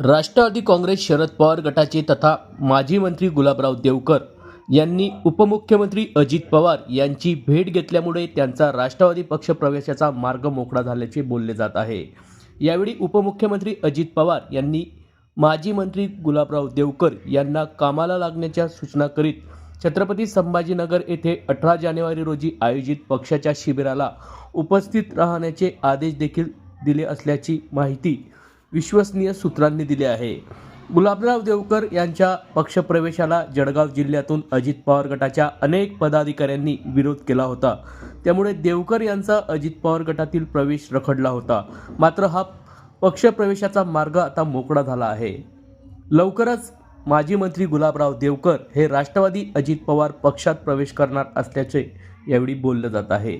राष्ट्रवादी काँग्रेस शरद पवार गटाचे तथा माजी मंत्री गुलाबराव देवकर यांनी उपमुख्यमंत्री अजित पवार यांची भेट घेतल्यामुळे त्यांचा राष्ट्रवादी पक्ष प्रवेशाचा मार्ग मोकळा झाल्याचे बोलले जात आहे. यावेळी उपमुख्यमंत्री अजित पवार यांनी माजी मंत्री गुलाबराव देवकर यांना कामाला लागण्याच्या सूचना करीत छत्रपती संभाजीनगर येथे अठरा जानेवारी रोजी आयोजित पक्षाच्या शिबिराला उपस्थित राहण्याचे आदेश देखील दिले असल्याची माहिती विश्वसनीय सूत्रांनी दिले आहे. गुलाबराव देवकर यांच्या पक्षप्रवेशाला जळगाव जिल्ह्यातून अजित पवार गटाच्या अनेक पदाधिकाऱ्यांनी विरोध केला होता. त्यामुळे देवकर यांचा अजित पवार गटातील प्रवेश रखडला होता. मात्र हा पक्षप्रवेशाचा मार्ग आता मोकळा झाला आहे. लवकरच माजी मंत्री गुलाबराव देवकर हे राष्ट्रवादी अजित पवार पक्षात प्रवेश करणार असल्याचे यावेळी बोललं जात आहे.